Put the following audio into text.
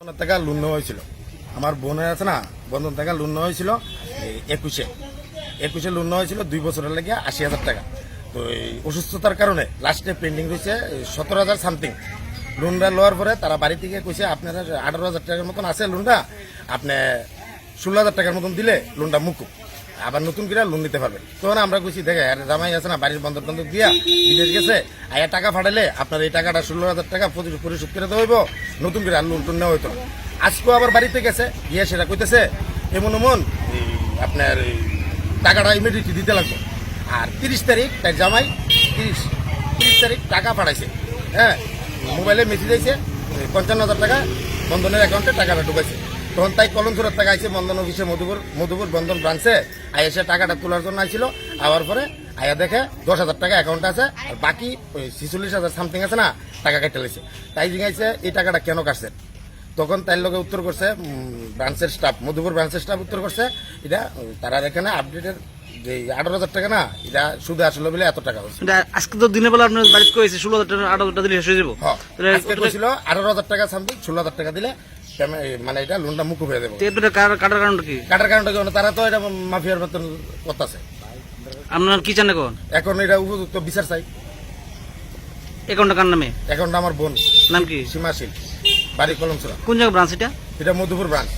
টাকা লোন হয়েছিল আমার বোনের আছে না, বন্ধন টাকা লোন হয়েছিল একুশে। একুশে লোন হয়েছিল দুই বছরের লাগে আশি হাজার টাকা। তো এই অসুস্থতার কারণে লাস্টে পেন্ডিং রয়েছে সতেরো হাজার সামথিং লোনটা লওয়ার পরে তারা বাড়ি থেকে কইছে আপনারা আঠারো হাজার টাকার মতন আছে লোনটা আপনি ষোলো হাজার টাকার মতন দিলে লোনটা মুকুব আবার নতুন করে লোন নিতে পারবেন। তখন আমরা কইছি দেখে আরে জামাই আছে না, বাড়ির বন্ধক বন্ধক দিয়া বিদেশ গেছে, আয়া টাকা ফাটাইলে আপনার এই টাকাটা ষোলো হাজার টাকা পরিশোধ করে হইব, নতুন করে আর লোন টোন নেওয়া হইতো আজকেও আবার বাড়িতে গেছে, গিয়ে সেটা কইতেছে, এমন এমন আপনার টাকাটা ইমিডিয়েটলি দিতে লাগবে। আর তিরিশ তারিখ, তার জামাই তিরিশ তিরিশ তারিখ টাকা পাঠাইছে হ্যাঁ? মোবাইলে মেসেজ আইছে, পঞ্চান্ন হাজার টাকা বন্ধনের অ্যাকাউন্টে টাকাটা ঢুকাইছে। তখন তাই কলমসুরের টাকা আইছে বন্ধন অফিসে মধুপুর মধুপুর বন্ধন ব্রাঞ্চে আইয়া সে টাকাটা তোলার জন্য আইছিল। আবার পরে আয়া দেখে দশ হাজার টাকা অ্যাকাউন্ট আছে আর বাকি ওই ছিচল্লিশ হাজার সামথিং আছে না টাকা কেটে লেছে। তাই জিজ্ঞাসা এই টাকাটা কেন কাটছে তখন তার লোকে উত্তর করছে ব্রাঞ্চের স্টাফ মধুপুর ব্রাঞ্চের স্টাফ উত্তর করছে এটা তারা এখানে আপডেটের যে আঠারো হাজার টাকা না এটা শুধু আসলো বলে এত টাকা হচ্ছে আজকে তো দিনের বেলা আপনার বাড়িতে কয়েছে ষোলো হাজার টাকা আট হাজার টাকা দিলে শেষ হয়ে যাব। হ্যাঁ, আজকে আঠারো হাজার টাকা সামথিং ষোলো হাজার টাকা দিলে মানে এটা লোনটা মুখ হয়ে দেবো কাটার কারণ কি? কাটার কারণটা কি? তারা তো এটা মাফিয়ার মতন করতেছে। আপনার কি চান এখন? এখন এটা উপযুক্ত বিচার চাই। অ্যাকাউন্টটা কার নামে? এখন আমার বোন। নাম কি? সীমাশীল। বাড়ি কলমসরা কোন জায়গা ব্রাঞ্চ এটা? এটা মধুপুর ব্রাঞ্চ